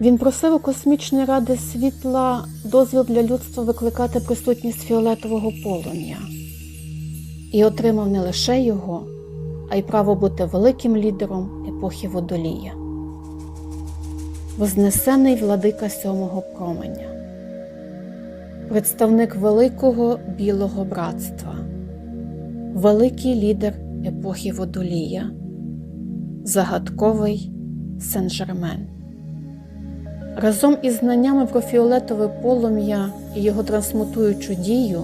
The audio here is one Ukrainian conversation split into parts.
Він просив у космічної ради світла дозвіл для людства викликати присутність фіолетового полум'я і отримав не лише його, а й право бути великим лідером епохи водолія. Вознесений владика сьомого променя, представник великого білого братства, великий лідер епохи водолія, загадковий Сен-Жермен. Разом із знаннями про фіолетове полум'я і його трансмутуючу дію,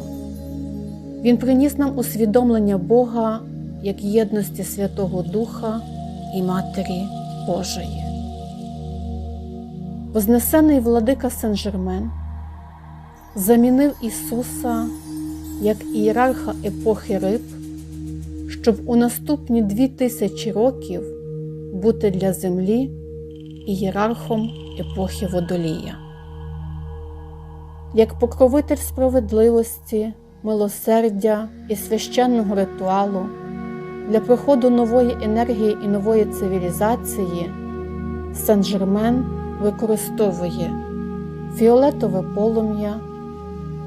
він приніс нам усвідомлення Бога як єдності Святого Духа і Матері Божої. Вознесений владика Сен-Жермен замінив Ісуса як ієрарха епохи риб, щоб у наступні дві тисячі років бути для землі ієрархом епохи водолія. Як покровитель справедливості, милосердя і священного ритуалу для проходу нової енергії і нової цивілізації, Сен-Жермен використовує фіолетове полум'я,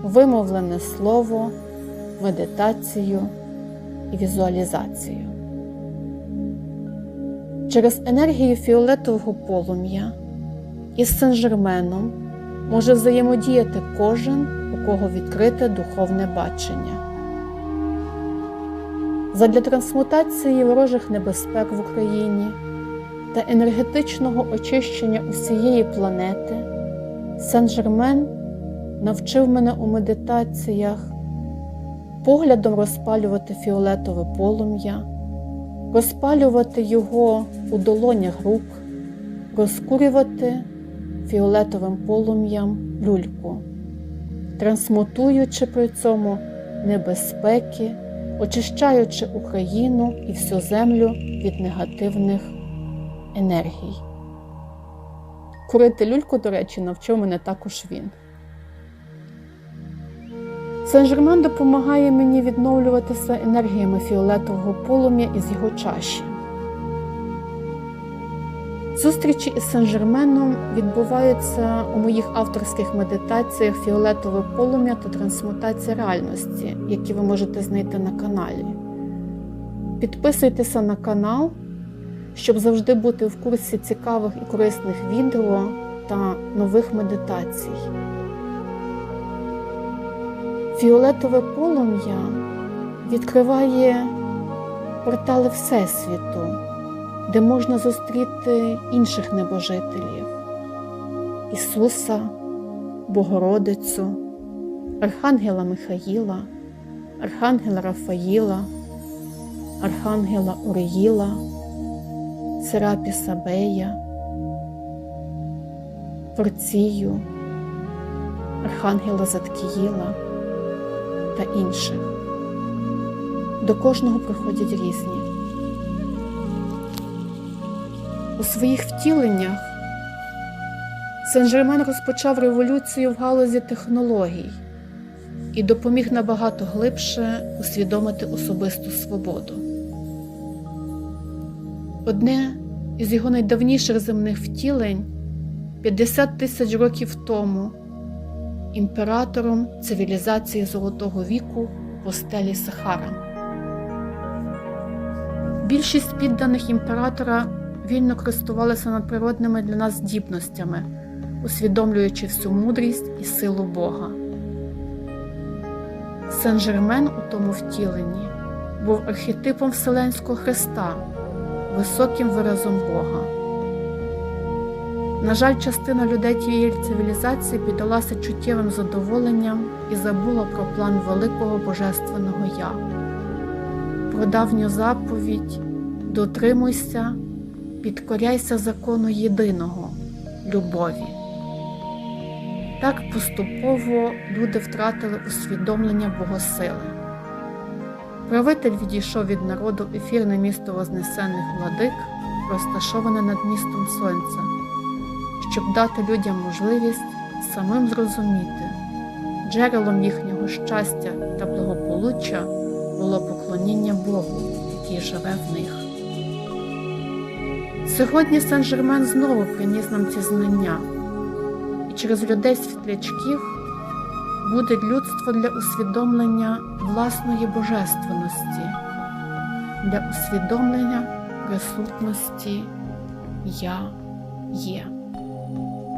вимовлене слово, медитацію і візуалізацію. Через енергію фіолетового полум'я із Сен-Жерменом може взаємодіяти кожен, у кого відкрите духовне бачення. Задля трансмутації ворожих небезпек в Україні та енергетичного очищення усієї планети Сен-Жермен навчив мене у медитаціях поглядом розпалювати фіолетове полум'я, розпалювати його у долонях рук, розкурювати фіолетовим полум'ям люльку, трансмутуючи при цьому небезпеки, очищаючи Україну і всю землю від негативних енергій. Курити люльку, до речі, навчив мене також він. Сен-Жермен допомагає мені відновлюватися енергіями фіолетового полум'я із його чаші. Зустрічі із Сен-Жерменом відбуваються у моїх авторських медитаціях фіолетове полум'я та трансмутація реальності, які ви можете знайти на каналі. Підписуйтеся на канал, щоб завжди бути в курсі цікавих і корисних відео та нових медитацій. Фіолетове полум'я відкриває портали Всесвіту, де можна зустріти інших небожителів Ісуса, Богородицю, Архангела Михаїла, Архангела Рафаїла, Архангела Уріїла, Серапіса Бея, Порцію, Архангела Заткіїла та інших. До кожного приходять різні. У своїх втіленнях Сен-Жермен розпочав революцію в галузі технологій і допоміг набагато глибше усвідомити особисту свободу. Одне із його найдавніших земних втілень 50 тисяч років тому імператором цивілізації Золотого віку постелі Сахара. Більшість підданих імператора вільно користувалися надприродними для нас здібностями, усвідомлюючи всю мудрість і силу Бога. Сен-Жермен у тому втіленні був архетипом Вселенського Христа, високим виразом Бога. На жаль, частина людей тієї цивілізації піддалася чуттєвим задоволенням і забула про план великого Божественного Я, про давню заповідь дотримуйся, підкоряйся закону єдиного любові. Так поступово люди втратили усвідомлення Богосили. Правитель відійшов від народу ефірне місто Вознесених владик, розташоване над містом Сонця щоб дати людям можливість самим зрозуміти, джерелом їхнього щастя та благополуччя було поклоніння Богу, який живе в них. Сьогодні Сен-Жермен знову приніс нам ці знання, і через людей світлячків буде людство для усвідомлення власної божественності, для усвідомлення присутності Я є. Thank you.